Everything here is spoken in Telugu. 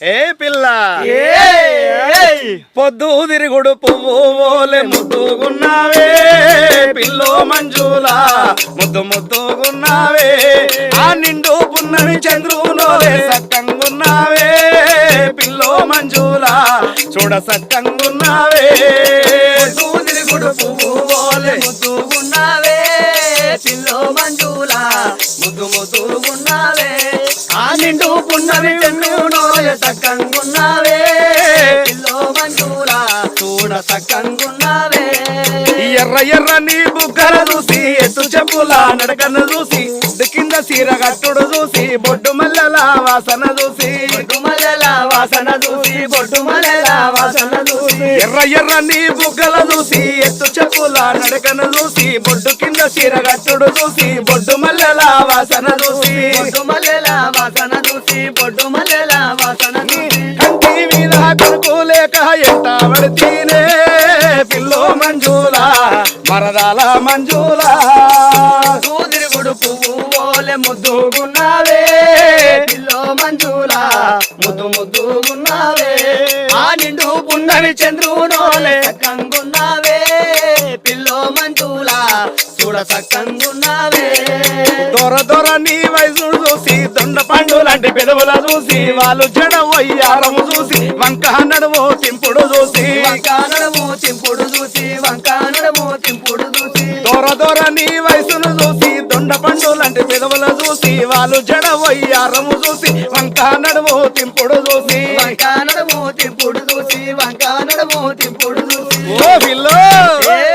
ఏ పిల్ల! పొద్దు తిరుగుడు పువ్వు ఓలే ముద్దుగున్నావే. పిల్లో మంజులా ముద్దు ముద్దుగున్నావే. ఆ నిండు పున్నమి చంద్రునోలే సక్కంగున్నావే పిల్లో మంజులా చూడ సక్కంగున్నావే పొద్దు తిరుగుడు పువ్వు ఓలే ముద్దుగున్నావే. పిల్లో మంజులా ముద్దు ముద్దుగున్నావే. ఆ నిండు పున్నమి చెన్నునోయ సక్కంగున్నావే పిల్లో మంజులా చూడ సక్కంగున్నావే ఎర్ర ఎర్ర నీ బుగ్గల చూసి ఎత్తు చెప్పుల నడకను చూసి కింద సీర కట్టుడు చూసి బొడ్డు మల్లెల వాసన చూసి. బొడ్డు మల్లెల వాసన చూసి బొడ్డు మల్లెల వాసన చూసి. ఎర్ర ఎర్ర నీ బుగ్గల చూసి ఎత్తు చెప్పుల నడకను చూసి బొడ్డు కింద సీర కట్టుడు చూసి బొడ్డు మల్లెల వాసన చూసి. బొడ్డు మల్లెల చూసి బొడ్డు మల్లెల వాసన కంటి మీద కొనుకు లేక ఎంట పడితేనే పిల్లో మంజులా మరదాల మంజులా. సూదిరుగుడు పువ్వు ఓలె ముద్దుగున్నావే పిల్లో మంజులా ముద్దు ముద్దుగున్నావే ఆ నిండు పున్నమి చంద్రునోలే సక్కంగున్నావే పిల్లో మంజులా చూడ సక్కంగున్నావే దొర దొర నీ వయసు చూసి దొండ పండు లాంటి పెదవుల చూసి వాళ్ళు జడ వయ్యారము చూసి వంక నడువు తింపుడు చూసి. వంకానడము తింపుడు చూసి వంకానడము తింపుడు చూసి. దొర దొర నీ వయసును చూసి దొండ పండు లాంటి పెదవుల చూసి వాళ్ళు జడ వయ్యారము చూసి వంక నడువు తింపుడు చూసి. వంకానడము తింపుడు చూసి వంకానడము తింపుడు చూసి. ఓ పిల్లో!